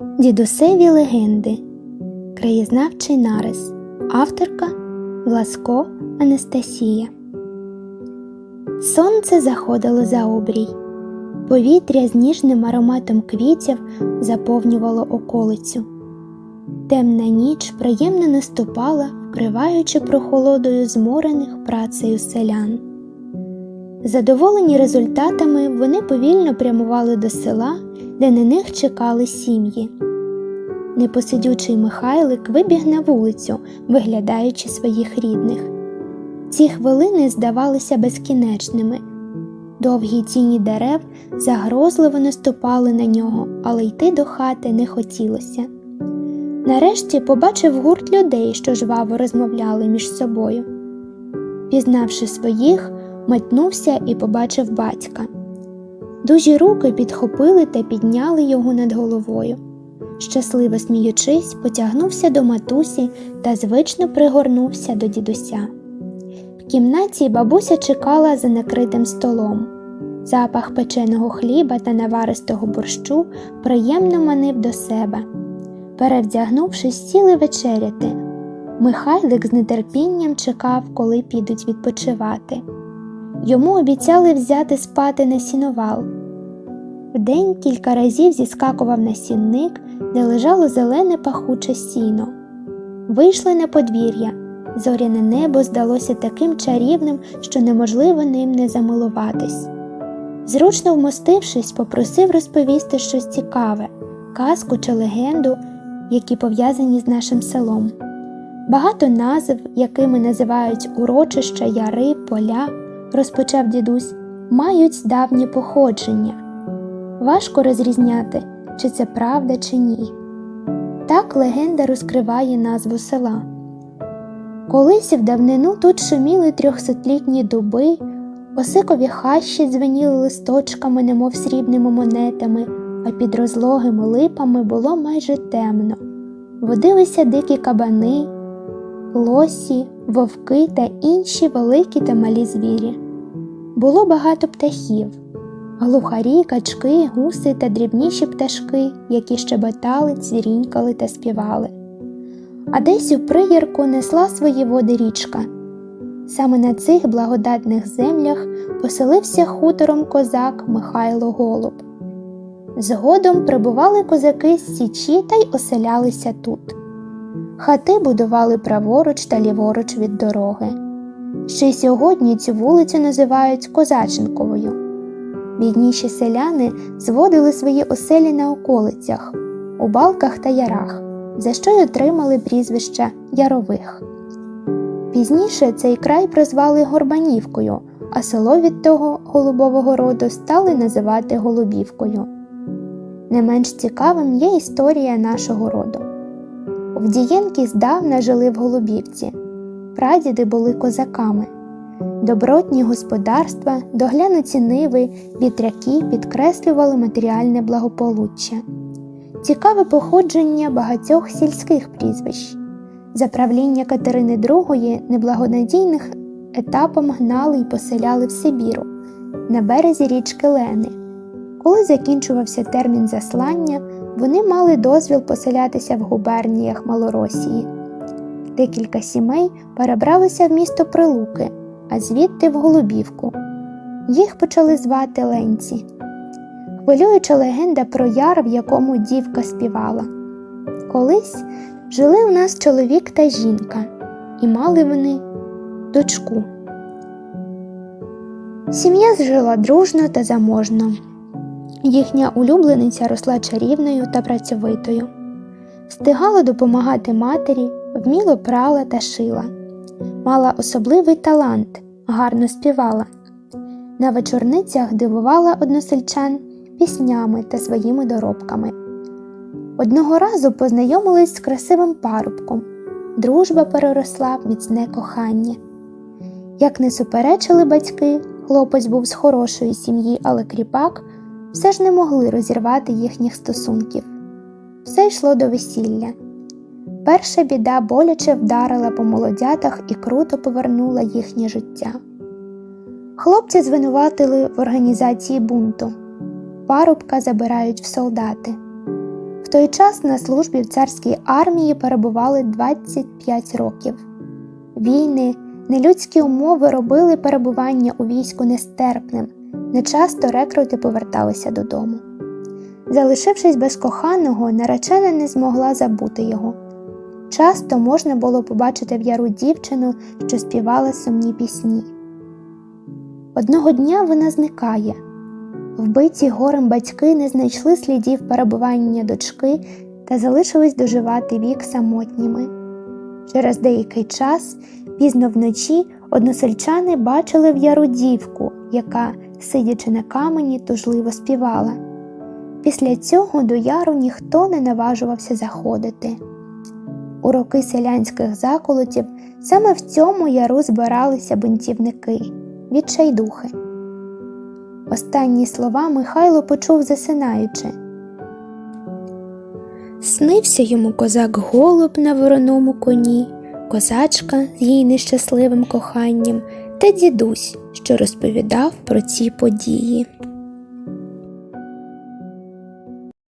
Дідусеві легенди. Краєзнавчий нарис. Авторка Власко Анастасія. Сонце заходило за обрій. Повітря з ніжним ароматом квітів заповнювало околицю. Темна ніч приємно наступала, вкриваючи прохолодою зморених працею селян. Задоволені результатами, вони повільно прямували до села, де на них чекали сім'ї. Непосидючий Михайлик вибіг на вулицю, виглядаючи своїх рідних. Ці хвилини здавалися безкінечними. Довгі тіні дерев загрозливо наступали на нього, але йти до хати не хотілося. Нарешті побачив гурт людей, що жваво розмовляли між собою. Пізнавши своїх, метнувся і побачив батька. Дужі руки підхопили та підняли його над головою. Щасливо сміючись, потягнувся до матусі та звично пригорнувся до дідуся. В кімнаті бабуся чекала за накритим столом. Запах печеного хліба та наваристого борщу приємно манив до себе. Перевдягнувшись, сіли вечеряти. Михайлик з нетерпінням чекав, коли підуть відпочивати. Йому обіцяли взяти спати на сіновал. Вдень кілька разів зіскакував на сінник, де лежало зелене пахуче сіно. Вийшли на подвір'я. Зоряне небо здалося таким чарівним, що неможливо ним не замилуватись. Зручно вмостившись, попросив розповісти щось цікаве, казку чи легенду, які пов'язані з нашим селом. Багато назв, якими називають урочища, яри, поля, розпочав дідусь, мають давнє походження. Важко розрізняти, чи це правда, чи ні. Так легенда розкриває назву села. Колись в давнину тут шуміли трьохсотлітні дуби, осикові хащі дзвеніли листочками, немов срібними монетами, а під розлогими липами було майже темно. Водилися дикі кабани, лосі, вовки та інші великі та малі звірі. Було багато птахів глухарі, качки, гуси та дрібніші пташки, які щебетали, цвірінькали та співали. А десь у приярку несла свої води річка. Саме на цих благодатних землях поселився хутором козак Михайло Голуб. Згодом прибували козаки з Січі та й оселялися тут. Хати будували праворуч та ліворуч від дороги. Ще й сьогодні цю вулицю називають Козаченковою. Бідніші селяни зводили свої оселі на околицях, у балках та ярах, за що й отримали прізвище Ярових. Пізніше цей край прозвали Горбанівкою, а село від того голубового роду стали називати Голубівкою. Не менш цікавим є історія нашого роду. Вдієнки здавна жили в Голубівці, прадіди були козаками. Добротні господарства, доглянуті ниви, вітряки підкреслювали матеріальне благополуччя. Цікаве походження багатьох сільських прізвищ. За правління Катерини II неблагонадійних етапом гнали й поселяли в Сибіру на березі річки Лени. Коли закінчувався термін заслання, вони мали дозвіл поселятися в губерніях Малоросії. Декілька сімей перебралися в місто Прилуки, а звідти в Голубівку. Їх почали звати Ленці. Хвилююча легенда про яр, в якому дівка співала. Колись жили у нас чоловік та жінка, і мали вони дочку. Сім'я жила дружно та заможно. Їхня улюблениця росла чарівною та працьовитою, встигала допомагати матері, вміло прала та шила, мала особливий талант, гарно співала. На вечорницях дивувала односельчан піснями та своїми доробками. Одного разу познайомились з красивим парубком, дружба переросла в міцне кохання. Як не суперечили батьки, хлопець був з хорошої сім'ї, але кріпак все ж не могли розірвати їхніх стосунків. Все йшло до весілля. Перша біда боляче вдарила по молодятах і круто повернула їхнє життя. Хлопця звинуватили в організації бунту, парубка забирають в солдати. В той час на службі в царській армії перебували 25 років. Війни, нелюдські умови робили перебування у війську нестерпним. Нечасто рекрути поверталися додому. Залишившись без коханого, наречена не змогла забути його. Часто можна було побачити в яру дівчину, що співала сумні пісні. Одного дня вона зникає. Вбиті горем батьки не знайшли слідів перебування дочки та залишились доживати вік самотніми. Через деякий час, пізно вночі, односельчани бачили в яру дівку, яка, сидячи на камені, тужливо співала. Після цього до яру ніхто не наважувався заходити. У роки селянських заколотів саме в цьому яру збиралися бунтівники, відчайдухи. Останні слова Михайло почув засинаючи. Снився йому козак голуб на вороному коні, козачка з її нещасливим коханням та дідусь, що розповідав про ці події.